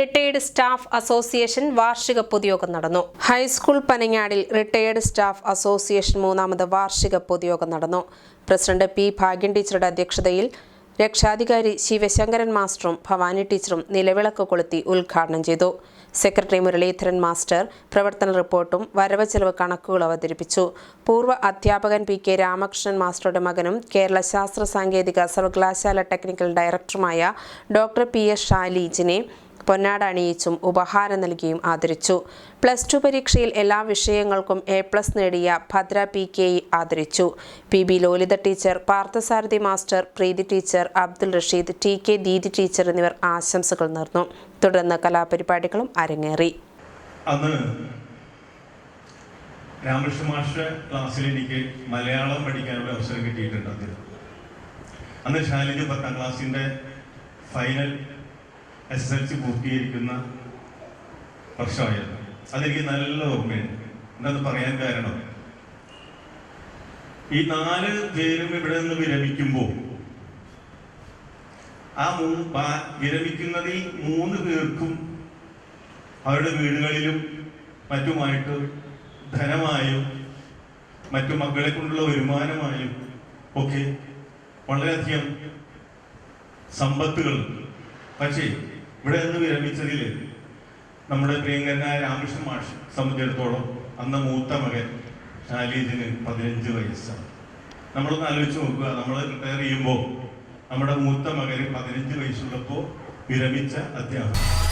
Retired staff association വാർഷിക പൊതുയോഗം നടന്നു. ഹൈസ്കൂൾ പനങ്ങാടിൽ റിട്ടയേർഡ് സ്റ്റാഫ് അസോസിയേഷൻ മൂന്നാമത് വാർഷിക പൊതുയോഗം നടന്നു. പ്രസിഡന്റ് പി ഭാഗ്യൻ ടീച്ചറുടെ അധ്യക്ഷതയിൽ രക്ഷാധികാരി ശിവശങ്കരൻ മാസ്റ്ററും ഭവാനി ടീച്ചറും നിലവിളക്ക് കൊളുത്തി ഉദ്ഘാടനം ചെയ്തു. സെക്രട്ടറി മുരളീധരൻ മാസ്റ്റർ പ്രവർത്തന റിപ്പോർട്ടും വരവ് ചെലവ് കണക്കുകളും അവതരിപ്പിച്ചു. പൂർവ അധ്യാപകൻ പി കെ രാമകൃഷ്ണൻ മാസ്റ്ററുടെ മകനും കേരള ശാസ്ത്ര സാങ്കേതിക സർവകലാശാല ടെക്നിക്കൽ ഡയറക്ടറുമായ ഡോക്ടർ പി എസ് ഷാലീജിനെ പൊന്നാട അണിയിച്ചും ഉപഹാരം നൽകിയും ആദരിച്ചു. പ്ലസ് ടു പരീക്ഷയിൽ എല്ലാ വിഷയങ്ങൾക്കും എ പ്ലസ് നേടിയ ഭദ്ര പി കെ ആദരിച്ചു. P B Lolitha teacher Parthasarathy master Preethi teacher Abdul Rasheed T K Deedi teacher എന്നിവർ ആശംസകൾ നേർന്നു. തുടർന്ന് കലാപരിപാടികളും അരങ്ങേറി. അന്ന് രാമകൃഷ്ണ മാഷ്ട ക്ലാസ്സിൽ എനിക്ക് മലയാളം പഠിക്കാനുള്ള അവസരം കിട്ടിയിട്ടുണ്ട് അന്ന് ഷാലിജ് പത്താം ക്ലാസ്സിന്റെ final S S L C പൂർത്തീകരിക്കുന്ന വർഷമായിരുന്നു. അതെനിക്ക് നല്ല ഓർമ്മയുണ്ട്. എന്താന്ന് പറയാൻ കാരണം? ഈ നാല് പേരും ഇവിടെ നിന്ന് വിരമിക്കുമ്പോൾ ആ വിരമിക്കുന്നത് ഈ മൂന്ന് പേർക്കും അവരുടെ വീടുകളിലും മറ്റുമായിട്ട് ധനമായും മറ്റു മക്കളെ കൊണ്ടുള്ള വരുമാനമായും ഒക്കെ വളരെയധികം സമ്പത്തുകൾ. പക്ഷേ ഇവിടെ നിന്ന് വിരമിച്ചതിൽ നമ്മുടെ പ്രിയങ്കരനായ രാമകൃഷ്ണ മാഷ് സംബന്ധിച്ചിടത്തോളം അന്ന് മൂത്ത മകൻ ഷാലീജിന് പതിനഞ്ച് വയസ്സാണ്. നമ്മളൊന്ന് ആലോചിച്ച് നോക്കുക. നമ്മൾ റിട്ടയർ ചെയ്യുമ്പോൾ നമ്മുടെ മൂത്ത മകന് പതിനഞ്ച് വയസ്സുള്ളപ്പോൾ വിരമിച്ച അധ്യാപകൻ